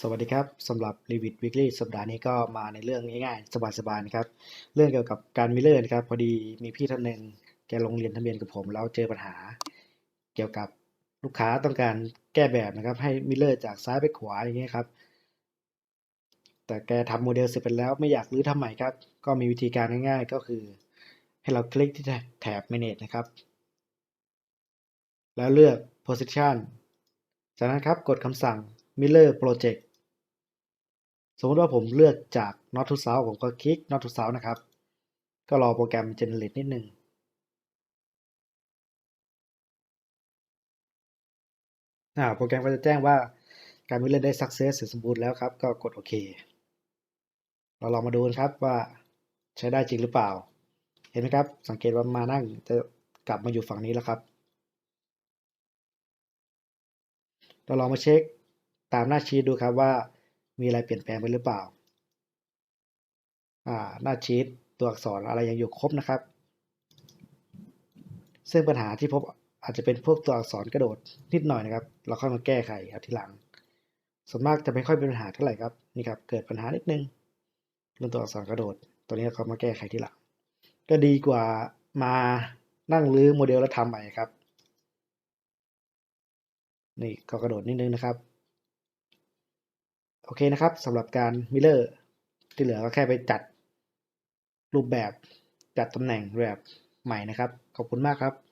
สวัสดีครับสำหรับ Revit Weekly สัปดาห์นี้ก็มาในเรื่องง่ายๆ สบายๆนะครับเรื่องเกี่ยวกับการมิเลอร์นะครับ พอดีมีพี่ท่านหนึ่งแกลงเรียนทะเบียนกับผมแล้วเจอปัญหา เกี่ยวกับลูกค้าต้องการแก้แบบนะครับ ให้มิเลอร์จากซ้ายไปขวาอย่างเงี้ยครับ แต่แกทำโมเดลเสร็จไปแล้วไม่อยากรื้อทำใหม่ครับ ก็มีวิธีการง่ายๆ ก็คือ ให้เราคลิกที่แถบ Manage นะครับ แล้วเลือก Position จากนั้นครับกดคำสั่ง Mirror Project สมมติว่าผมเลือกจาก Not to South ผมก็คลิก Not to South นะครับ ก็รอโปรแกรม Generate นิดนึงอ่าโปรแกรมก็จะแจ้งว่าการ Mirror ได้ Success เสร็จสมบูรณ์แล้วครับ ก็กดโอเค เราลองมาดูกันครับว่าใช้ได้จริงหรือเปล่า เห็นไหมครับ สังเกตว่ามานั่งจะกลับมาอยู่ฝั่งนี้แล้วครับ เราลองมาเช็ค ตามหน้าชีตดูครับว่ามีอะไรเปลี่ยนแปลงไปหรือเปล่า อ่า หน้าชีตตัวอักษรอะไรยังอยู่ครบนะครับ ซึ่งปัญหาที่พบอาจจะเป็นพวกตัวอักษรกระโดดนิดหน่อยนะครับ เราค่อยมาแก้ไขเอาทีหลัง ส่วนมากจะไม่ค่อยเป็นปัญหาเท่าไหร่ครับ นี่ครับ เกิดปัญหานิดนึงเรื่องตัวอักษรกระโดด ตัวนี้เขามาแก้ไขทีหลัง ก็ดีกว่ามานั่งรื้อโมเดลแล้วทำใหม่ครับ นี่ก็กระโดดนิดนึงนะครับ โอเคนะครับสำหรับการมิเลอร์ที่เหลือก็แค่ไปจัดรูปแบบจัดตำแหน่งแบบใหม่นะครับ ขอบคุณมากครับ